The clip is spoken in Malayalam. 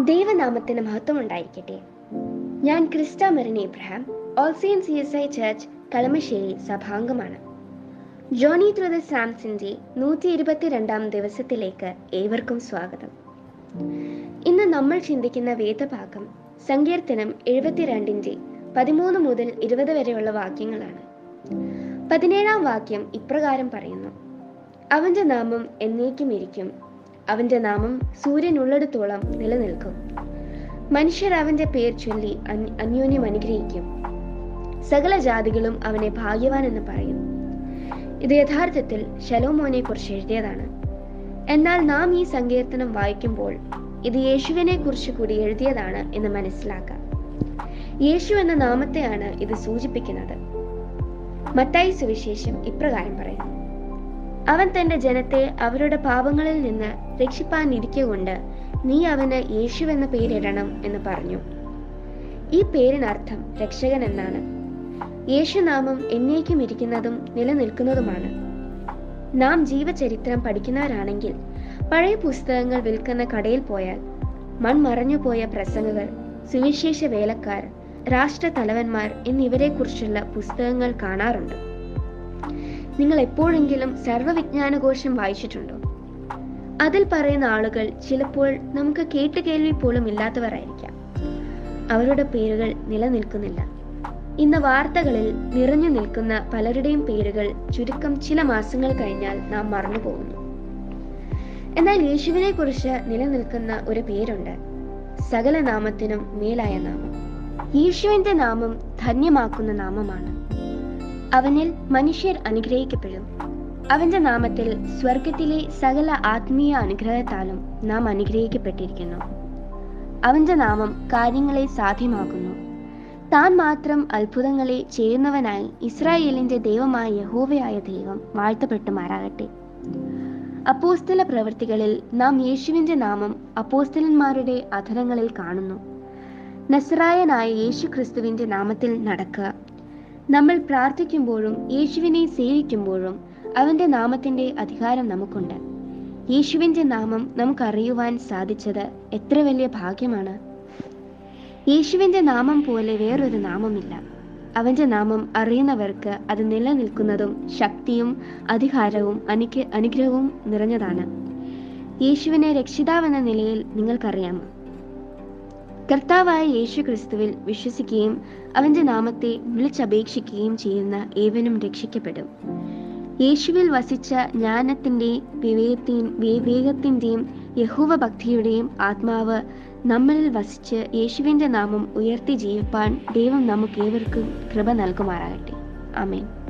നാമത്തിന് മഹത്വം ഉണ്ടായിരിക്കട്ടെ ഞാൻ Christa Merin Ibrahim ഓൾസിയൻ C S I church Kalamassery സഭാംഗമാണ്. Journey through the സാംസിന്റെ നൂറ്റി ഇരുപത്തിരണ്ടാം ദിവസത്തിലേക്ക് ഏവർക്കും സ്വാഗതം. ഇന്ന് നമ്മൾ ചിന്തിക്കുന്ന വേദഭാഗം സങ്കീർത്തനം എഴുപത്തിരണ്ടിന്റെ പതിമൂന്ന് മുതൽ ഇരുപത് വരെയുള്ള വാക്യങ്ങളാണ്. പതിനേഴാം വാക്യം ഇപ്രകാരം പറയുന്നു. അവന്റെ നാമം എന്നേക്കും ഇരിക്കും അവന്റെ നാമം സൂര്യൻ ഉള്ളിടത്തോളം നിലനിൽക്കും. മനുഷ്യർ അവന്റെ പേർ ചൊല്ലി അന്- അന്യോന്യം അനുഗ്രഹിക്കും. സകല ജാതികളും അവനെ ഭാഗ്യവാൻ എന്ന് പറയും. ഇത് യഥാർത്ഥത്തിൽ ശലോമോനെ കുറിച്ച് എഴുതിയതാണ്. എന്നാൽ നാം ഈ സങ്കീർത്തനം വായിക്കുമ്പോൾ ഇത് യേശുവിനെ കുറിച്ച് കൂടി എഴുതിയതാണ് എന്ന് മനസ്സിലാക്കാം. യേശു എന്ന നാമത്തെയാണ് ഇത് സൂചിപ്പിക്കുന്നത്. മത്തായി സുവിശേഷം ഇപ്രകാരം പറയുന്നു. അവൻ തന്റെ ജനത്തെ അവരുടെ പാപങ്ങളിൽ നിന്ന് രക്ഷിപ്പാൻ ഇരിക്കുകൊണ്ട് നീ അവന് യേശു എന്ന പേരിടണം എന്ന് പറഞ്ഞു. ഈ പേരിനർത്ഥം രക്ഷകൻ എന്നാണ്. യേശുനാമം എന്നേക്കും ഇരിക്കുന്നതും നിലനിൽക്കുന്നതുമാണ്. നാം ജീവചരിത്രം പഠിക്കുന്നവരാണെങ്കിൽ പഴയ പുസ്തകങ്ങൾ വിൽക്കുന്ന കടയിൽ പോയാൽ മൺമറഞ്ഞുപോയ പ്രസംഗകൾ സുവിശേഷ വേലക്കാർ രാഷ്ട്ര തലവന്മാർ എന്നിവരെക്കുറിച്ചുള്ള പുസ്തകങ്ങൾ കാണാറുണ്ട്. നിങ്ങൾ എപ്പോഴെങ്കിലും സർവവിജ്ഞാനകോശം വായിച്ചിട്ടുണ്ടോ? അതിൽ പറയുന്ന ആളുകൾ ചിലപ്പോൾ നമുക്ക് കേട്ട് കേൾവി പോലും ഇല്ലാത്തവരായിരിക്കാം. അവരുടെ പേരുകൾ നിലനിൽക്കുന്നില്ല. ഇന്ന് വാർത്തകളിൽ നിറഞ്ഞു നിൽക്കുന്ന പലരുടെയും പേരുകൾ ചുരുക്കം ചില മാസങ്ങൾ കഴിഞ്ഞാൽ നാം മറന്നുപോകുന്നു എന്നാൽ യേശുവിനെ കുറിച്ച് നിലനിൽക്കുന്ന ഒരു പേരുണ്ട്. സകല നാമത്തിനും മേലായ നാമം. യേശുവിന്റെ നാമം ധന്യമാക്കുന്ന നാമമാണ്. അവനിൽ മനുഷ്യർ അനുഗ്രഹിക്കപ്പെടും. അവന്റെ നാമത്തിൽ സ്വർഗത്തിലെ സകല ആത്മീയ അനുഗ്രഹത്താലും നാം അനുഗ്രഹിക്കപ്പെട്ടിരിക്കുന്നു. അവന്റെ നാമം കാര്യങ്ങളെ സാധ്യമാക്കുന്നു. താൻ മാത്രം അത്ഭുതങ്ങളെ ചെയ്യുന്നവനായി ഇസ്രായേലിന്റെ ദൈവമായ യഹോവയായ ദൈവം വാഴ്ത്തപ്പെട്ടുമാറാകട്ടെ അപ്പോസ്തല പ്രവൃത്തികളിൽ നാം യേശുവിന്റെ നാമം അപ്പോസ്തലന്മാരുടെ അധരങ്ങളിൽ കാണുന്നു. നസ്രായനായ യേശു ക്രിസ്തുവിന്റെ നാമത്തിൽ നടക്കുക. നമ്മൾ പ്രാർത്ഥിക്കുമ്പോഴും യേശുവിനെ സേവിക്കുമ്പോഴും അവന്റെ നാമത്തിന്റെ അധികാരം നമുക്കുണ്ട്. യേശുവിന്റെ നാമം നമുക്കറിയുവാൻ സാധിച്ചത് എത്ര വലിയ ഭാഗ്യമാണ്. യേശുവിന്റെ നാമം പോലെ വേറൊരു നാമമില്ല. അവന്റെ നാമം അറിയുന്നവർക്ക് അത് നിലനിൽക്കുന്നതും ശക്തിയും അധികാരവും അനുഗ്ര അനുഗ്രഹവും നിറഞ്ഞതാണ്. യേശുവിനെ രക്ഷിതാവെന്ന നിലയിൽ നിങ്ങൾക്കറിയാമോ? കർത്താവായ യേശു ക്രിസ്തുവിൽ വിശ്വസിക്കുകയും അവന്റെ നാമത്തെ വിളിച്ചപേക്ഷിക്കുകയും ചെയ്യുന്ന ഏവനും രക്ഷിക്കപ്പെടും. യേശുവിൽ വസിച്ച ജ്ഞാനത്തിന്റെ വിവേകത്തിൻ വിവേകത്തിന്റെയും യഹൂവ ഭക്തിയുടെയും ആത്മാവ് നമ്മളിൽ വസിച്ച് യേശുവിന്റെ നാമം ഉയർത്തി ജീവിപ്പാൻ ദൈവം നമുക്കേവർക്കും കൃപ നൽകുമാറാകട്ടെ. ആമേൻ.